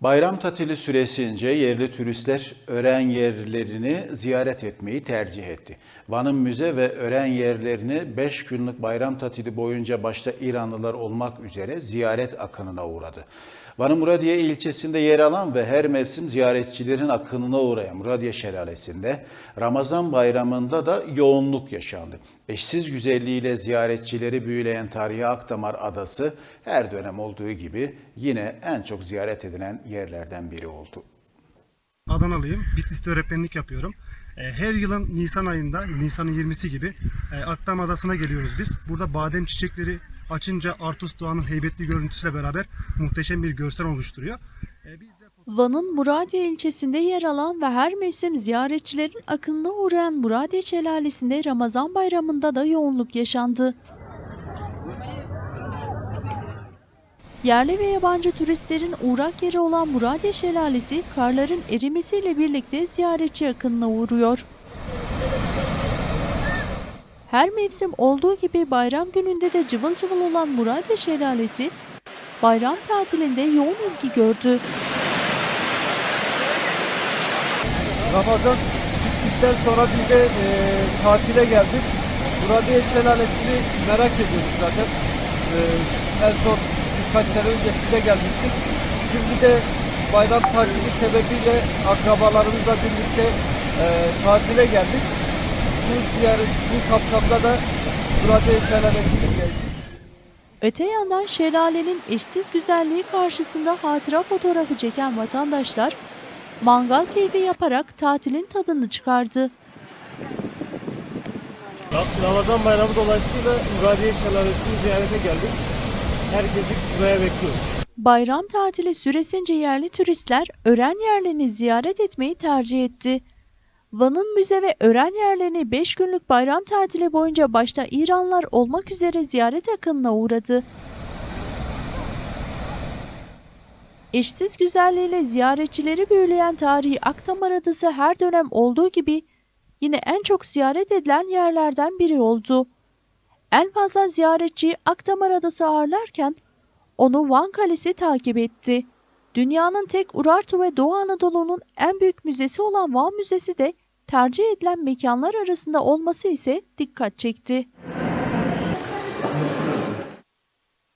Bayram tatili süresince yerli turistler öğren yerlerini ziyaret etmeyi tercih etti. Van'ın müze ve öğren yerlerini 5 günlük bayram tatili boyunca başta İranlılar olmak üzere ziyaret akınına uğradı. Van'ın Muradiye ilçesinde yer alan ve her mevsim ziyaretçilerin akınına uğrayan Muradiye Şelalesi'nde Ramazan bayramında da yoğunluk yaşandı. Eşsiz güzelliğiyle ziyaretçileri büyüleyen tarihi Akdamar Adası her dönem olduğu gibi yine en çok ziyaret edilen yerlerden biri oldu. Adanalıyım. Bitlis'te öğretmenlik yapıyorum. E, Her yılın Nisan ayında, Nisan'ın 20'si gibi e, Akdam Adası'na geliyoruz biz. Burada badem çiçekleri açınca Artus Doğan'ın heybetli görüntüsüyle beraber muhteşem bir görsel oluşturuyor. E, Van'ın Muradiye ilçesinde yer alan ve her mevsim ziyaretçilerin akınına uğrayan Muradiye Şelalesi'nde Ramazan bayramında da yoğunluk yaşandı. Yerli ve yabancı turistlerin uğrak yeri olan Muradiye Şelalesi karların erimesiyle birlikte ziyaretçi akınına uğruyor. Her mevsim olduğu gibi bayram gününde de cıvıl cıvıl olan Muradiye Şelalesi bayram tatilinde yoğun ilgi gördü. Ramazan bittikten sonra biz de e, tatile geldik. Muradiye Şelalesi'ni merak ediyorduk zaten. E, en son birkaç sene öncesinde gelmiştik. Şimdi de bayram tatili sebebiyle akrabalarımızla birlikte e, tatile geldik. Bu, yani, bu kapsamda da Muradiye Şelalesi'ni. Öte yandan şelalenin eşsiz güzelliği karşısında hatıra fotoğrafı çeken vatandaşlar mangal keyfi yaparak tatilin tadını çıkardı. Ramazan bayramı dolayısıyla Muradiye Şelalesi'ni ziyarete geldik. Herkesi buraya bekliyoruz. Bayram tatili süresince yerli turistler öğren yerlerini ziyaret etmeyi tercih etti. Van'ın müze ve öğren yerlerini 5 günlük bayram tatili boyunca başta İranlar olmak üzere ziyaret akınına uğradı. Eşsiz güzelliğiyle ziyaretçileri büyüleyen tarihi Akdamar Adası her dönem olduğu gibi yine en çok ziyaret edilen yerlerden biri oldu. En fazla ziyaretçi Akdamar Adası ağırlarken onu Van Kalesi takip etti. Dünyanın tek Urartu ve Doğu Anadolu'nun en büyük müzesi olan Van Müzesi de tercih edilen mekanlar arasında olması ise dikkat çekti.